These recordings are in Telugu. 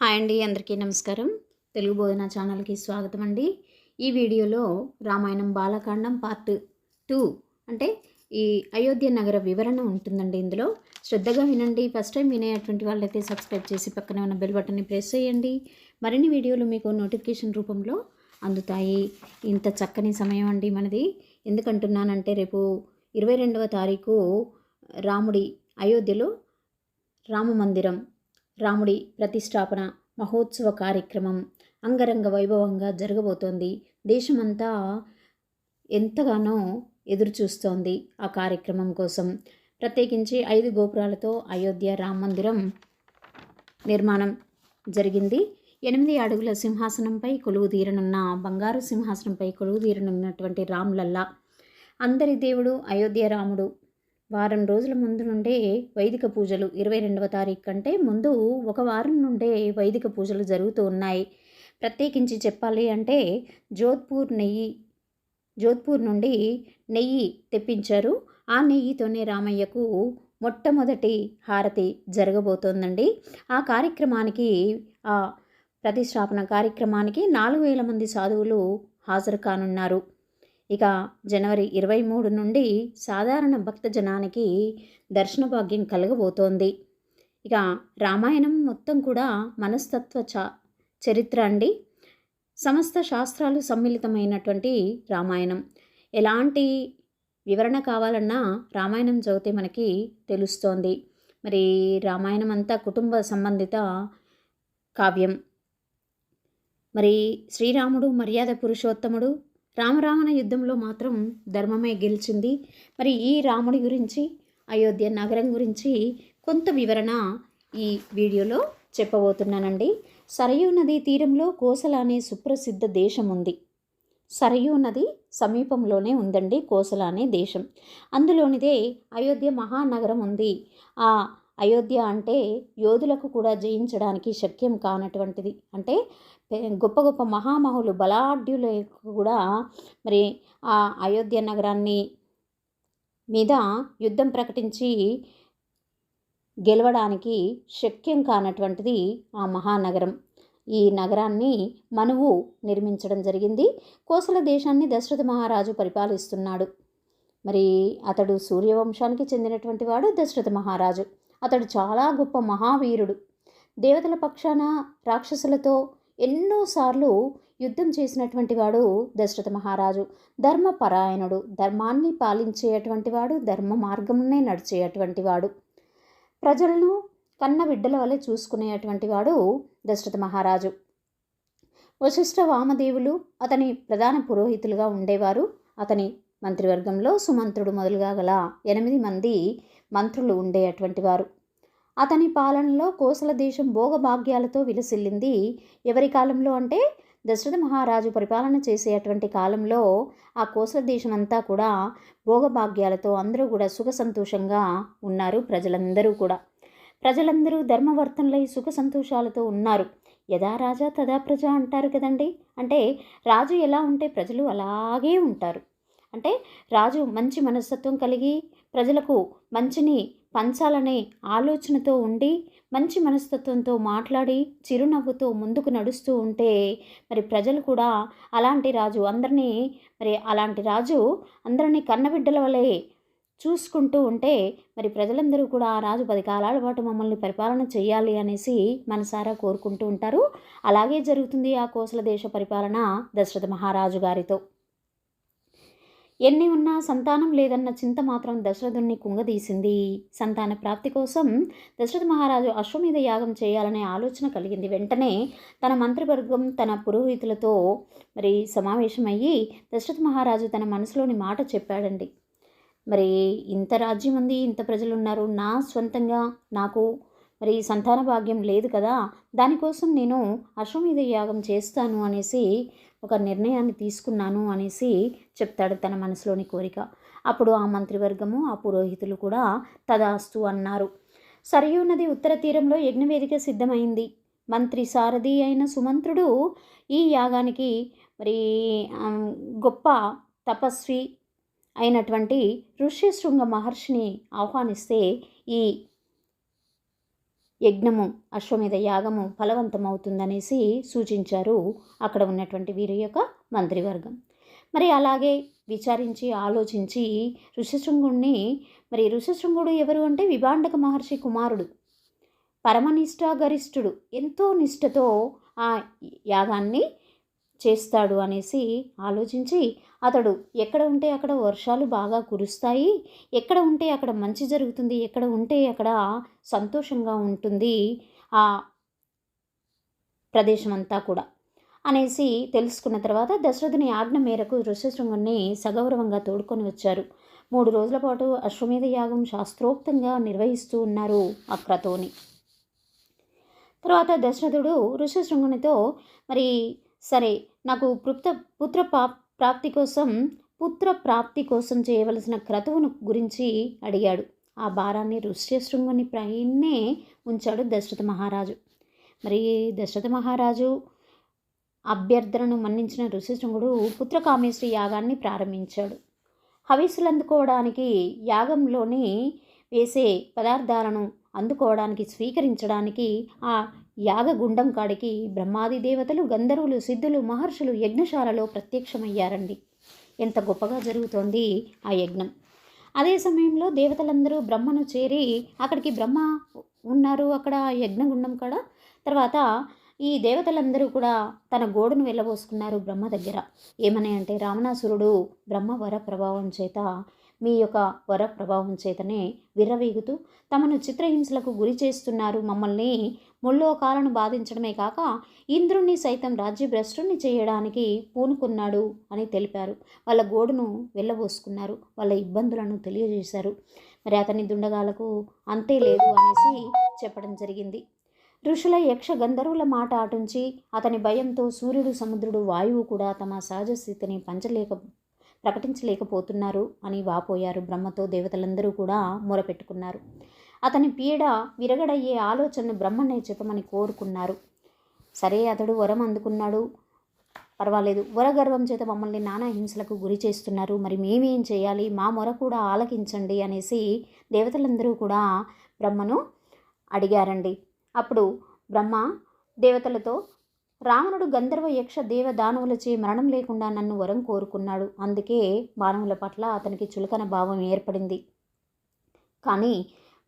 హాయ్ అండి అందరికీ నమస్కారం. తెలుగు బోధన ఛానల్కి స్వాగతం అండి. ఈ వీడియోలో రామాయణం బాలకాండం పార్ట్ టూ అంటే ఈ అయోధ్య నగర వివరణ ఉంటుందండి ఇందులో. శ్రద్ధగా వినండి. ఫస్ట్ టైం వినేటువంటి వాళ్ళైతే సబ్స్క్రైబ్ చేసి పక్కనే ఉన్న బెల్ బటన్ని ప్రెస్ చేయండి. మరిన్ని వీడియోలు మీకు నోటిఫికేషన్ రూపంలో అందుతాయి. ఇంత చక్కని సమయం అండి మనది. ఎందుకంటున్నానంటే రేపు ఇరవై రెండవ తారీఖు రాముడి అయోధ్యలో రామ మందిరం రాముడి ప్రతిష్టాపన మహోత్సవ కార్యక్రమం అంగరంగ వైభవంగా జరగబోతోంది. దేశమంతా ఎంతగానో ఎదురుచూస్తోంది ఆ కార్యక్రమం కోసం. ప్రత్యేకించి ఐదు గోపురాలతో అయోధ్య రామ మందిరం నిర్మాణం జరిగింది. ఎనిమిది అడుగుల సింహాసనంపై కొలువు తీరనున్న బంగారు సింహాసనంపై కొలువు తీరనున్నటువంటి రామ్లల్లా. అందరి దేవుడు అయోధ్య రాముడు. వారం రోజుల ముందు నుండే వైదిక పూజలు ఇరవై రెండవ తారీఖు కంటే ముందు ఒక వారం నుండే వైదిక పూజలు జరుగుతూ ఉన్నాయి. ప్రత్యేకించి చెప్పాలి అంటే జోధ్పూర్ నెయ్యి జోధ్పూర్ నుండి నెయ్యి తెప్పించారు. ఆ నెయ్యితోనే రామయ్యకు మొట్టమొదటి హారతి జరగబోతోందండి. ఆ కార్యక్రమానికి ఆ ప్రతిష్టాపన కార్యక్రమానికి నాలుగు వేల మంది సాధువులు హాజరు కానున్నారు. ఇక జనవరి ఇరవై మూడు నుండి సాధారణ భక్త జనానికి దర్శన భాగ్యం కలగబోతోంది. ఇక రామాయణం మొత్తం కూడా మనస్తత్వ చరిత్ర అండి. సమస్త శాస్త్రాలు సమ్మిళితమైనటువంటి రామాయణం. ఎలాంటి వివరణ కావాలన్నా రామాయణం చదివితే మనకి తెలుస్తోంది. మరి రామాయణం అంతా కుటుంబ సంబంధిత కావ్యం. మరి శ్రీరాముడు మర్యాద పురుషోత్తముడు రామరావణ యుద్ధంలో మాత్రం ధర్మమే గెలిచింది. మరి ఈ రాముడి గురించి అయోధ్య నగరం గురించి కొంత వివరణ ఈ వీడియోలో చెప్పబోతున్నానండి. సరయూ నదీ తీరంలో కోసల అనే సుప్రసిద్ధ దేశం ఉంది. సరయూ నది సమీపంలోనే ఉందండి కోసల అనే దేశం. అందులోనిదే అయోధ్య మహానగరం ఉంది. ఆ అయోధ్య అంటే యోధులకు కూడా జయించడానికి శక్యం కానటువంటిది. అంటే గొప్ప గొప్ప మహామహులు బలాఢ్యులకు కూడా మరి ఆ అయోధ్య నగరాన్ని మీద యుద్ధం ప్రకటించి గెలవడానికి శక్యం కానటువంటిది ఆ మహానగరం. ఈ నగరాన్ని మనువు నిర్మించడం జరిగింది. కోసల దేశాన్ని దశరథ మహారాజు పరిపాలిస్తున్నాడు. మరి అతడు సూర్యవంశానికి చెందినటువంటి వాడు దశరథ మహారాజు. అతడు చాలా గొప్ప మహావీరుడు. దేవతల పక్షాన రాక్షసులతో ఎన్నోసార్లు యుద్ధం చేసినటువంటి వాడు దశరథ మహారాజు. ధర్మపరాయణుడు ధర్మాన్ని పాలించేటువంటి వాడు ధర్మ మార్గంనే నడిచేటువంటి వాడు. ప్రజలను కన్న బిడ్డల వలె చూసుకునేటువంటి వాడు దశరథ మహారాజు. వశిష్ఠ వామదేవులు అతని ప్రధాన పురోహితులుగా ఉండేవారు. అతని మంత్రివర్గంలో సుమంత్రుడు మొదలుగా గల ఎనిమిది మంది మంత్రులు ఉండేటువంటి వారు. అతని పాలనలో కోసల దేశం భోగభాగ్యాలతో విలసిల్లింది. ఎవరి కాలంలో అంటే దశరథ మహారాజు పరిపాలన చేసేటువంటి కాలంలో ఆ కోసల దేశం అంతా కూడా భోగభాగ్యాలతో అందరూ కూడా సుఖ సంతోషంగా ఉన్నారు ప్రజలందరూ కూడా. ప్రజలందరూ ధర్మవర్తనలై సుఖ సంతోషాలతో ఉన్నారు. యదా రాజా తదా ప్రజ అంటారు కదండి. అంటే రాజు ఎలా ఉంటే ప్రజలు అలాగే ఉంటారు. అంటే రాజు మంచి మనస్తత్వం కలిగి ప్రజలకు మంచిని పంచాలనే ఆలోచనతో ఉండి మంచి మనస్తత్వంతో మాట్లాడి చిరునవ్వుతో ముందుకు నడుస్తూ ఉంటే మరి ప్రజలు కూడా అలాంటి రాజు అందరినీ మరి అలాంటి రాజు అందరినీ కన్నబిడ్డల వలె చూసుకుంటూ ఉంటే మరి ప్రజలందరూ కూడా ఆ రాజు పది కాలాల పాటు మమ్మల్ని పరిపాలన చేయాలి అనేసి మనసారా కోరుకుంటూ ఉంటారు. అలాగే జరుగుతుంది ఆ కోసల దేశ పరిపాలన దశరథ మహారాజు గారితో. ఎన్ని ఉన్నా సంతానం లేదన్న చింత మాత్రం దశరథుణ్ణి కుంగదీసింది. సంతాన ప్రాప్తి కోసం దశరథ మహారాజు అశ్వమేధ యాగం చేయాలనే ఆలోచన కలిగింది. వెంటనే తన మంత్రివర్గం తన పురోహితులతో మరి సమావేశమయ్యి దశరథ మహారాజు తన మనసులోని మాట చెప్పాడండి. మరి ఇంత రాజ్యం ఉంది ఇంత ప్రజలు ఉన్నారు నా స్వంతంగా నాకు మరి సంతాన భాగ్యం లేదు కదా దానికోసం నేను అశ్వమేధ యాగం చేస్తాను అనేసి ఒక నిర్ణయాన్ని తీసుకున్నాను అనేసి చెప్తాడు తన మనసులోని కోరిక. అప్పుడు ఆ మంత్రివర్గము ఆ పురోహితులు కూడా తదాస్తు అన్నారు. సరియు నది ఉత్తర తీరంలో యజ్ఞవేదిక సిద్ధమైంది. మంత్రి సారథి అయిన సుమంత్రుడు ఈ యాగానికి మరి గొప్ప తపస్వి అయినటువంటి ఋష్యశృంగ మహర్షిని ఆహ్వానిస్తే ఈ యజ్ఞము అశ్వమేధ యాగము ఫలవంతమవుతుందనేసి సూచించారు అక్కడ ఉన్నటువంటి వీరి యొక్క మంత్రివర్గం. మరి అలాగే విచారించి ఆలోచించి ఋషశృంగుణ్ణి మరి ఋషశృంగుడు ఎవరు అంటే విభాండక మహర్షి కుమారుడు. పరమనిష్టాగరిష్ఠుడు. ఎంతో నిష్ఠతో ఆ యాగాన్ని చేస్తాడు అనేసి ఆలోచించి అతడు ఎక్కడ ఉంటే అక్కడ వర్షాలు బాగా కురుస్తాయి ఎక్కడ ఉంటే అక్కడ మంచి జరుగుతుంది ఎక్కడ ఉంటే అక్కడ సంతోషంగా ఉంటుంది ఆ ప్రదేశం అంతా కూడా అనేసి తెలుసుకున్న తర్వాత దశరథుని ఆజ్ఞ మేరకు ఋషశృంగుణ్ణి సగౌరవంగా తోడుకొని వచ్చారు. మూడు రోజుల పాటు అశ్వమేధ యాగం శాస్త్రోక్తంగా నిర్వహిస్తూ ఉన్నారు అక్రతోని. తర్వాత దశరథుడు ఋషశృంగునితో మరి సరే నాకు పుత్ర పుత్ర ప్రాప్తి కోసం పుత్ర ప్రాప్తి కోసం చేయవలసిన క్రతువును గురించి అడిగాడు. ఆ భారాన్ని ఋష్యశృంగుని పైనే ఉంచాడు దశరథ మహారాజు. మరి దశరథ మహారాజు అభ్యర్థనను మన్నించిన ఋషిశృంగుడు పుత్రకామేశ్వరి యాగాన్ని ప్రారంభించాడు. హవిస్సులు అందుకోవడానికి యాగంలోని వేసే పదార్థాలను అందుకోవడానికి స్వీకరించడానికి ఆ యాగగుండం కాడికి బ్రహ్మాది దేవతలు గంధర్వులు సిద్ధులు మహర్షులు యజ్ఞశాలలో ప్రత్యక్షమయ్యారండి. ఎంత గొప్పగా జరుగుతోంది ఆ యజ్ఞం. అదే సమయంలో దేవతలందరూ బ్రహ్మను చేరి అక్కడికి బ్రహ్మ ఉన్నారు అక్కడ యజ్ఞగుండం కాడ. తర్వాత ఈ దేవతలందరూ కూడా తన గోడును వెళ్ళబోసుకున్నారు బ్రహ్మ దగ్గర. ఏమని అంటే రావణాసురుడు బ్రహ్మ వర ప్రభావం చేత మీ యొక్క వర ప్రభావం చేతనే విర్రవీగుతూ తమను చిత్రహింసలకు గురి చేస్తున్నారు. మమ్మల్ని ముల్లోకాలను బాధించడమే కాక ఇంద్రుణ్ణి సైతం రాజ్యభ్రష్టుణ్ణి చేయడానికి పూనుకున్నాడు అని తెలిపారు. వాళ్ళ గోడును వెళ్ళబోసుకున్నారు. వాళ్ళ ఇబ్బందులను తెలియజేశారు. మరి అతని దుండగాలకు అంతే లేదు అనేసి చెప్పడం జరిగింది. ఋషుల యక్ష గంధర్వుల మాట ఆటుంచి అతని భయంతో సూర్యుడు సముద్రుడు వాయువు కూడా తమ సహజ స్థితిని పంచలేక ప్రకటించలేకపోతున్నారు అని వాపోయారు. బ్రహ్మతో దేవతలందరూ కూడా మొరపెట్టుకున్నారు. అతని పీడ విరగడయ్యే ఆలోచనను బ్రహ్మణ్య చెప్పమని కోరుకున్నారు. సరే అతడు వరం అందుకున్నాడు. పర్వాలేదు. వరగర్వం చేత మమ్మల్ని నానా హింసలకు గురి చేస్తున్నారు. మరి మేమేం చేయాలి? మా మొర కూడా ఆలకించండి అనేసి దేవతలందరూ కూడా బ్రహ్మను అడిగారండి. అప్పుడు బ్రహ్మ దేవతలతో రావణుడు గంధర్వ యక్ష దేవ దానవులచే మరణం లేకుండా నన్ను వరం కోరుకున్నాడు. అందుకే మానవుల పట్ల అతనికి చులకన భావం ఏర్పడింది. కానీ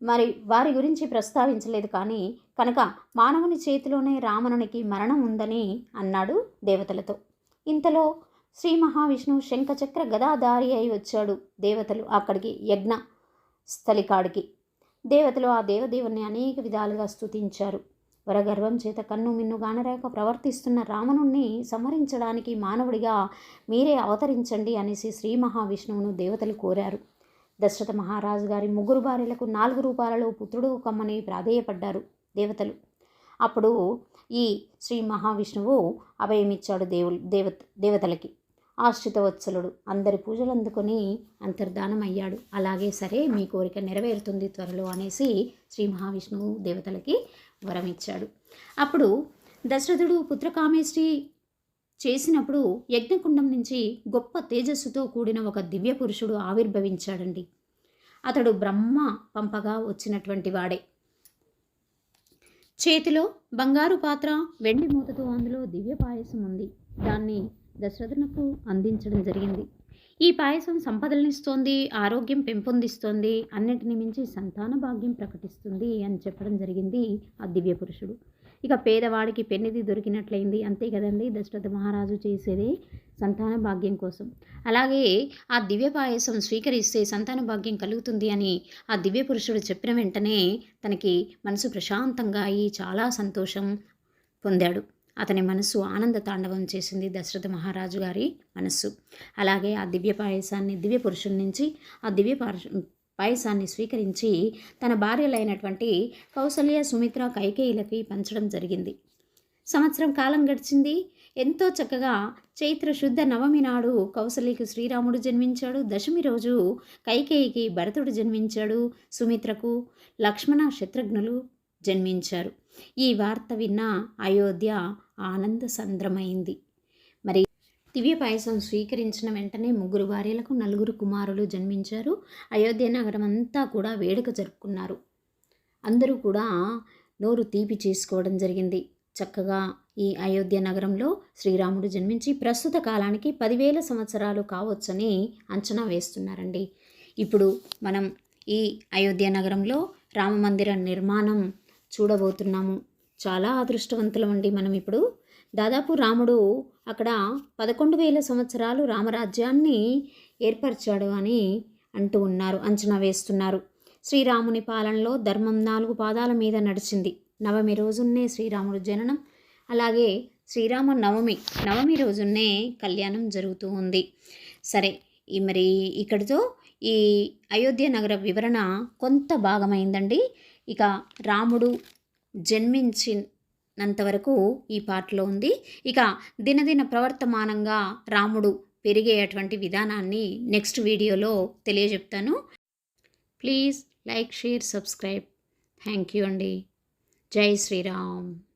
మరి వారి గురించి ప్రస్తావించలేదు కానీ కనుక మానవుని చేతిలోనే రావణునికి మరణం ఉందని అన్నాడు దేవతలతో. ఇంతలో శ్రీ మహావిష్ణువు శంఖచక్ర గదాధారి అయి వచ్చాడు దేవతలు అక్కడికి యజ్ఞ స్థలికాడికి. దేవతలు ఆ దేవదేవుని అనేక విధాలుగా స్తుతించారు. వరగర్వం చేత కన్ను మిన్ను గానరేక ప్రవర్తిస్తున్న రావణుణ్ణి సంహరించడానికి మానవుడిగా మీరే అవతరించండి అనేసి శ్రీ మహావిష్ణువును దేవతలు కోరారు. దశరథ మహారాజు గారి ముగ్గురు భార్యలకు నాలుగు రూపాలలో పుత్రుడు కమ్మని ప్రాధేయపడ్డారు దేవతలు. అప్పుడు ఈ శ్రీ మహావిష్ణువు అభయమిచ్చాడు దేవులు దేవత దేవతలకి. ఆశ్రితవత్సలుడు. అందరి పూజలు అందుకొని అంతర్ధానం అయ్యాడు అలాగే సరే మీ కోరిక నెరవేరుతుంది త్వరలో అనేసి శ్రీ మహావిష్ణువు దేవతలకి వరం ఇచ్చాడు అప్పుడు దశరథుడు పుత్రకామేశ్రీ చేసినప్పుడు యజ్ఞకుండం నుంచి గొప్ప తేజస్సుతో కూడిన ఒక దివ్య పురుషుడు ఆవిర్భవించాడండి. అతడు బ్రహ్మ పంపగా వచ్చినటువంటి వాడే. చేతిలో బంగారు పాత్ర వెండి మూతతో అందులో దివ్య పాయసం ఉంది. దాన్ని దశరథునకు అందించడం జరిగింది. ఈ పాయసం సంపదలనిస్తోంది ఆరోగ్యం పెంపొందిస్తోంది అన్నిటిని మించి సంతాన భాగ్యం ప్రకటిస్తుంది అని చెప్పడం జరిగింది ఆ దివ్య పురుషుడు ఇక పేదవాడికి పెన్నిది దొరికినట్లయింది. అంతే కదండి దశరథ మహారాజు చేసేది సంతాన భాగ్యం కోసం. అలాగే ఆ దివ్య పాయసం స్వీకరిస్తే సంతాన భాగ్యం కలుగుతుంది అని ఆ దివ్య పురుషుడు చెప్పిన వెంటనే తనకి మనసు ప్రశాంతంగా అయి చాలా సంతోషం పొందాడు. అతని మనస్సు ఆనంద తాండవం చేసింది దశరథ మహారాజు గారి మనస్సు. అలాగే ఆ దివ్య పాయసాన్ని దివ్య పురుషుడి నుంచి ఆ దివ్య పాయసాన్ని స్వీకరించి తన భార్యలైనటువంటి కౌసల్య సుమిత్ర కైకేయులకి పంచడం జరిగింది. సంవత్సరం కాలం గడిచింది. ఎంతో చక్కగా చైత్ర శుద్ధ నవమి నాడు కౌసలికి శ్రీరాముడు జన్మించాడు. దశమి రోజు కైకేయికి భరతుడు జన్మించాడు. సుమిత్రకు లక్ష్మణ శత్రుఘ్నులు జన్మించారు. ఈ వార్త విన్న అయోధ్య ఆనంద సంద్రమైంది దివ్య పాయసం స్వీకరించిన వెంటనే ముగ్గురు భార్యలకు నలుగురు కుమారులు జన్మించారు. అయోధ్య నగరం అంతా కూడా వేడుక జరుపుకున్నారు. అందరూ కూడా నోరు తీపి చేసుకోవడం జరిగింది. చక్కగా ఈ అయోధ్య నగరంలో శ్రీరాముడు జన్మించి ప్రస్తుత కాలానికి పదివేల సంవత్సరాలు కావచ్చని అంచనా వేస్తున్నారండి. ఇప్పుడు మనం ఈ అయోధ్య నగరంలో రామమందిర నిర్మాణం చూడబోతున్నాము. చాలా అదృష్టవంతులం అండి మనం ఇప్పుడు. దాదాపు రాముడు అక్కడ పదకొండు వేల సంవత్సరాలు రామరాజ్యాన్ని ఏర్పరిచాడు అని అంటూ ఉన్నారు అంచనా వేస్తున్నారు. శ్రీరాముని పాలనలో ధర్మం నాలుగు పాదాల మీద నడిచింది. నవమి రోజున్నే శ్రీరాముడు జననం అలాగే శ్రీరామ నవమి నవమి రోజున్నే కళ్యాణం జరుగుతూ ఉంది. సరే ఈ మరి ఇక్కడితో ఈ అయోధ్య నగర వివరణ కొంత భాగమైందండి. ఇక రాముడు అంతవరకు ఈ పాటలో ఉంది. ఇక దినదిన ప్రవర్తమానంగా రాముడు పెరిగేటువంటి విధానాన్ని నెక్స్ట్ వీడియోలో తెలియజెప్తాను. Please like share subscribe. Thank you అండి. జై శ్రీరామ్.